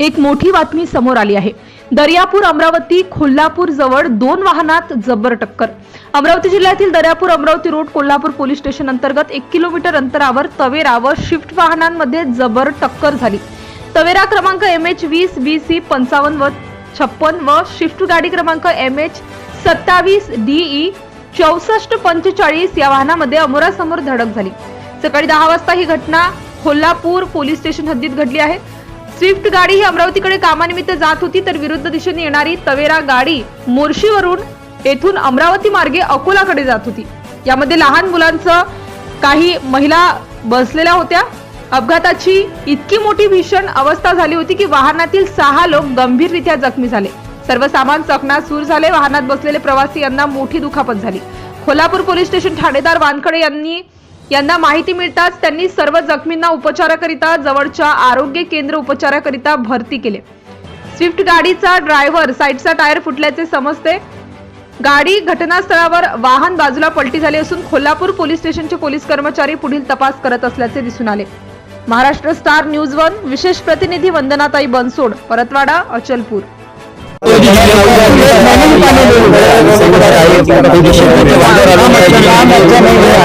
एक मोठी बातमी समोर आली आहे. दर्यापूर अमरावती कोल्हापूर जवळ दोन वाहनात जबर टक्कर. अमरावती जिल्ह्यातील Daryapur Amravati road Kolhapur police station अंतर्गत एक किलोमीटर अंतरावर तवेरा व शिफ्ट वाहनांमध्ये जबर टक्कर झाली. तवेरा क्रमांक एम एच वीस बी सी पंचावन्न व छप्पन व शिफ्ट गाडी क्रमांक एम एच सत्तावीस डीई चौसष्ट पंचेचाळीस या वाहनामध्ये अमोरासमोर धडक झाली. सकाळी दहा वाजता ही घटना कोल्हापूर पोलीस स्टेशन हद्दीत घडली आहे. स्विफ्ट गाडी ही अमरावतीकडे कामानिमित्त जात होती तर विरुद्ध दिशेने येणारी तवेरा गाडी मोर्शीवरून येथून अमरावती मार्गे अकोलाकडे जात होती. यामध्ये लहान मुलांचं काही महिला बसलेल्या होत्या. अपघाताची इतकी मोठी भीषण अवस्था झाली होती की वाहनातील सहा लोक गंभीररित्या जखमी झाले. सर्व सामान चकनाचूर झाले वाहनात बसलेले प्रवासी यांना मोठी दुखापत झाली. कोल्हापूर पोलीस स्टेशन ठाणेदार वानखडे यांनी यांना माहिती मिळताच त्यांनी सर्व जखमींना उपचाराकरिता जवळच्या आरोग्य केंद्र उपचाराकरिता भरती केले. स्विफ्ट गाडीचा ड्रायव्हर साईडचा टायर फुटल्याचे समजते. गाडी घटनास्थळावर वाहन बाजूला पलटी झाली असून कोल्हापूर पोलीस स्टेशनचे पोलीस कर्मचारी पुढील तपास करत असल्याचे दिसून आले. महाराष्ट्र स्टार न्यूज वन विशेष प्रतिनिधी वंदनाताई बनसोड परतवाडा अचलपूर. है